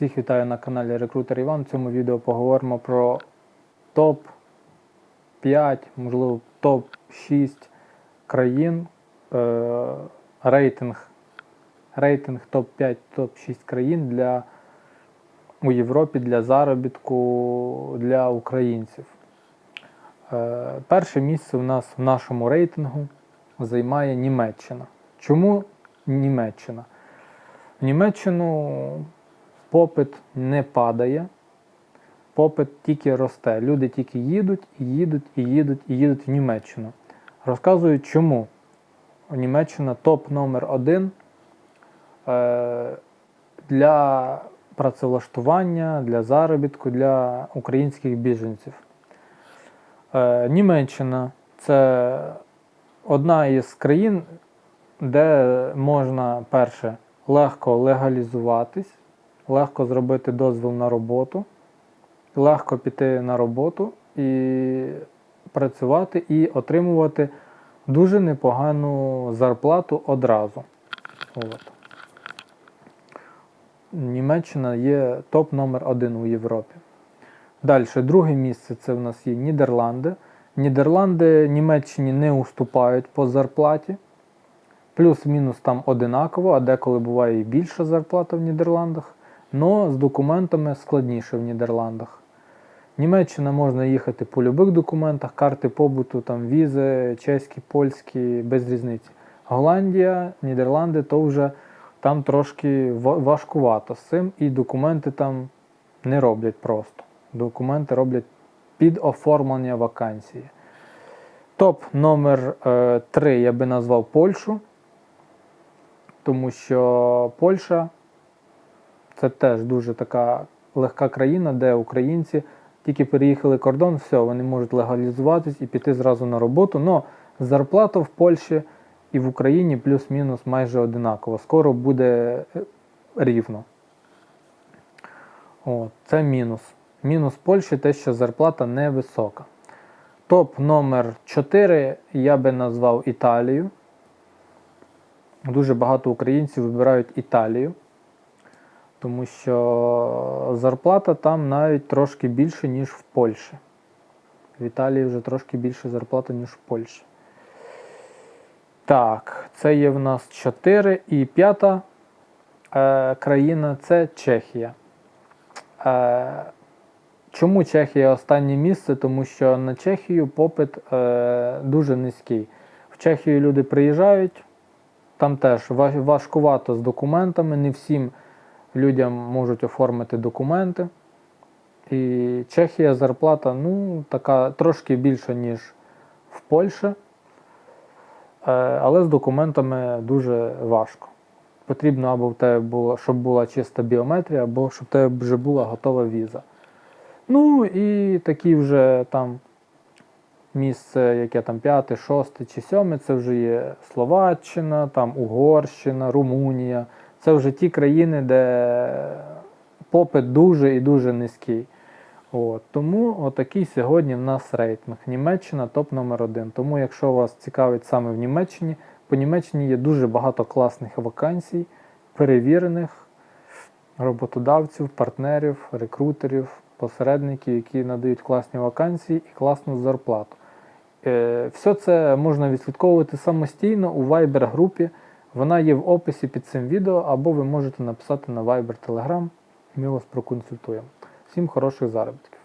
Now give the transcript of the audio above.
Всіх вітаю на каналі Рекрутер Іван. В цьому відео поговоримо про топ-5, можливо, топ-6 країн. Е, рейтинг, рейтинг топ-5, топ-6 країн для, у Європі для заробітку для українців. Е, перше місце у нас в нашому рейтингу займає Німеччина. Чому Німеччина? Німеччину попит не падає, попит тільки росте. Люди тільки їдуть і їдуть і їдуть і їдуть в Німеччину. Розказують, чому Німеччина топ номер один е, для працевлаштування, для заробітку, для українських біженців. Е, Німеччина це одна із країн, де можна перше легко легалізуватись, легко зробити дозвіл на роботу, легко піти на роботу і працювати і отримувати дуже непогану зарплату одразу. От. Німеччина є топ номер один у Європі. Далі, друге місце це в нас є Нідерланди. Нідерланди Німеччині не уступають по зарплаті. Плюс-мінус там одинаково, а деколи буває і більша зарплата в Нідерландах. Но з документами складніше в Нідерландах. Німеччина можна їхати по будь-яких документах, карти побуту, там візи, чеські, польські, без різниці. Голландія, Нідерланди то вже там трошки важкувато з цим, і документи там не роблять просто. Документи роблять під оформлення вакансії. Топ номер 3 я би назвав Польщу, тому що Польща це теж дуже така легка країна, де українці тільки переїхали кордон, все, вони можуть легалізуватись і піти зразу на роботу. Но зарплата в Польщі і в Україні плюс-мінус майже одинаково. Скоро буде е, рівно. От, це мінус. Мінус Польщі те, що зарплата невисока. Топ номер 4 я би назвав Італію. Дуже багато українців вибирають Італію, тому що зарплата там навіть трошки більше, ніж в Польщі. В Італії вже трошки більше зарплата, ніж в Польщі. Так, це є в нас 4. І п'ята е, країна це Чехія. Е, Чому Чехія останнє місце? Тому що на Чехію попит е, дуже низький. В Чехію люди приїжджають, там теж важкувато з документами, не всім людям можуть оформити документи. І Чехія зарплата ну, така трошки більша, ніж в Польщі, е, але з документами дуже важко. Потрібно або в тебе було, щоб була чиста біометрія, або щоб в тебе вже була готова віза. Ну і такі вже там місце, яке там п'яте, шосте чи сьоме, це вже є Словаччина, там Угорщина, Румунія. Це вже ті країни, де попит дуже і дуже низький. От. Тому отакий сьогодні в нас рейтинг. Німеччина топ номер один. Тому, якщо вас цікавить саме в Німеччині, по Німеччині є дуже багато класних вакансій, перевірених роботодавців, партнерів, рекрутерів, посередників, які надають класні вакансії і класну зарплату. Е, Все це можна відслідковувати самостійно у Viber групі. Вона є в описі під цим відео, або ви можете написати на Viber Telegram, ми вас проконсультуємо. Всім хороших заробітків!